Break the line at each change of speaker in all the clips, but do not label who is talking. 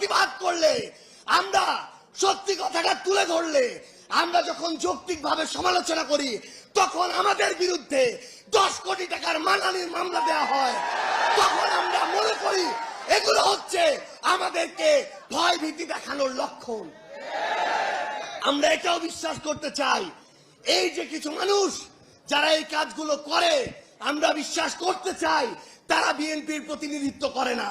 প্রতিবাদ করলে, আমরা সত্যি কথাটা তুলে ধরলে, আমরা যখন যৌক্তিকভাবে সমালোচনা করি, তখন আমাদের বিরুদ্ধে দশ কোটি টাকার মানহানির মামলা দেওয়া হয়। তখন আমরা মনে করি, এগুলো হচ্ছে আমাদেরকে ভয় ভীতি দেখানোর লক্ষণ। আমরা এটাও বিশ্বাস করতে চাই, এই যে কিছু মানুষ যারা এই কাজগুলো করে, আমরা বিশ্বাস করতে চাই, তারা বিএনপির প্রতিনিধিত্ব করে না।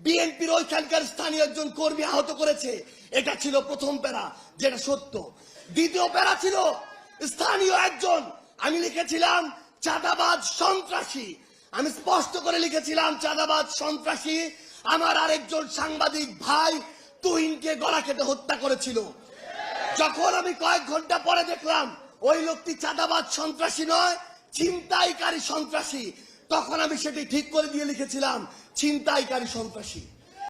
বিএনপির ওইখানকার স্থানীয় একজন কর্মী আহত করেছে। এটা ছিল প্রথম প্যারা, যেটা সত্য। দ্বিতীয় প্যারা ছিল স্থানীয় একজন, আমি লিখেছিলাম, চাঁদাবাজ সন্ত্রাসী। আমি স্পষ্ট করে লিখেছিলাম, চাঁদাবাজ সন্ত্রাসী, আমার আরেকজন সাংবাদিক ভাই তুহিনকে গলা কেটে হত্যা করেছিল। যখন আমি কয়েক ঘণ্টা পরে দেখলাম, ওই লোকটি চাঁদাবাদ সন্ত্রাসী নয়, ছিনতাইকারী সন্ত্রাসী। তখন আমি সেটি ঠিক করে দিয়ে লিখেছিলাম ছিনতাইকারী সন্ত্রাসী।